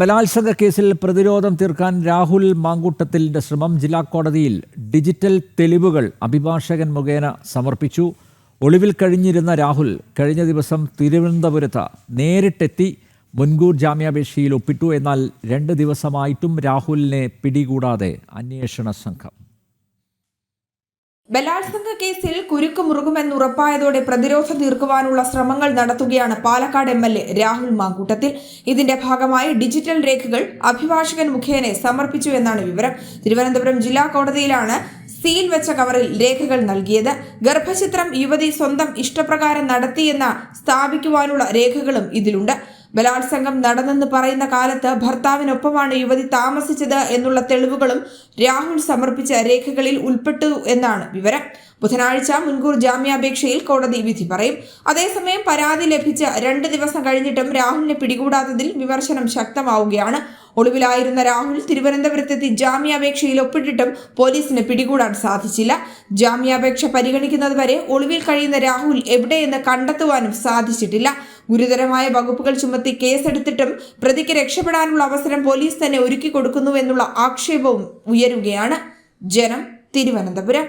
ബലാത്സംഗ കേസിൽ പ്രതിരോധം തീർക്കാൻ രാഹുൽ മാങ്കൂട്ടത്തിലിന്റെ ശ്രമം ജില്ലാ കോടതിയിൽ ഡിജിറ്റൽ തെളിവുകൾ അഭിഭാഷകൻ മുഖേന സമർപ്പിച്ചു. ഒളിവിൽ കഴിഞ്ഞിരുന്ന രാഹുൽ കഴിഞ്ഞ ദിവസം തിരുവനന്തപുരത്ത് നേരിട്ടെത്തി മുൻകൂർ ജാമ്യാപേക്ഷയിൽ ഒപ്പിട്ടു. എന്നാൽ രണ്ട് ദിവസമായിട്ടും രാഹുലിനെ പിടികൂടാതെ അന്വേഷണ സംഘം ബലാത്സംഗ കേസിൽ കുരുക്ക് മുറുകുമെന്ന് ഉറപ്പായതോടെ പ്രതിരോധം തീർക്കുവാനുള്ള ശ്രമങ്ങൾ നടത്തുകയാണ് Palakkad M L A Rahul Mamkootathil. ഇതിന്റെ ഭാഗമായി ഡിജിറ്റൽ രേഖകൾ അഭിഭാഷകൻ മുഖേന സമർപ്പിച്ചു എന്നാണ് വിവരം. തിരുവനന്തപുരം ജില്ലാ കോടതിയിലാണ് സീൽ വെച്ച കവറിൽ രേഖകൾ നൽകിയത്. ഗർഭചിത്രം യുവതി സ്വന്തം ഇഷ്ടപ്രകാരം നടത്തിയെന്ന സ്ഥാപിക്കുവാനുള്ള രേഖകളും ഇതിലുണ്ട്. ബലാത്സംഗം നടന്നെന്ന് പറയുന്ന കാലത്ത് ഭർത്താവിനൊപ്പമാണ് യുവതി താമസിച്ചത് എന്നുള്ള തെളിവുകളും രാഹുൽ സമർപ്പിച്ച രേഖകളിൽ ഉൾപ്പെട്ടു എന്നാണ് വിവരം. ബുധനാഴ്ച മുൻകൂർ ജാമ്യാപേക്ഷയിൽ കോടതി വിധി പറയും. അതേസമയം പരാതി ലഭിച്ച രണ്ട് ദിവസം കഴിഞ്ഞിട്ടും രാഹുലിനെ പിടികൂടാത്തതിൽ വിമർശനം ശക്തമാവുകയാണ്. ഒളിവിലായിരുന്ന രാഹുൽ തിരുവനന്തപുരത്തെത്തി ജാമ്യാപേക്ഷയിൽ ഒപ്പിട്ടിട്ടും പോലീസിന് പിടികൂടാൻ സാധിച്ചില്ല. ജാമ്യാപേക്ഷ പരിഗണിക്കുന്നതുവരെ ഒളിവിൽ കഴിയുന്ന രാഹുൽ എവിടെയെന്ന് കണ്ടെത്തുവാനും സാധിച്ചിട്ടില്ല. ഗുരുതരമായ വകുപ്പുകൾ ചുമത്തി കേസെടുത്തിട്ടും പ്രതിക്ക് രക്ഷപ്പെടാനുള്ള അവസരം പോലീസ് തന്നെ ഒരുക്കി കൊടുക്കുന്നുവെന്നുള്ള ആക്ഷേപവും ഉയരുകയാണ്. ജനം തിരുവനന്തപുരം.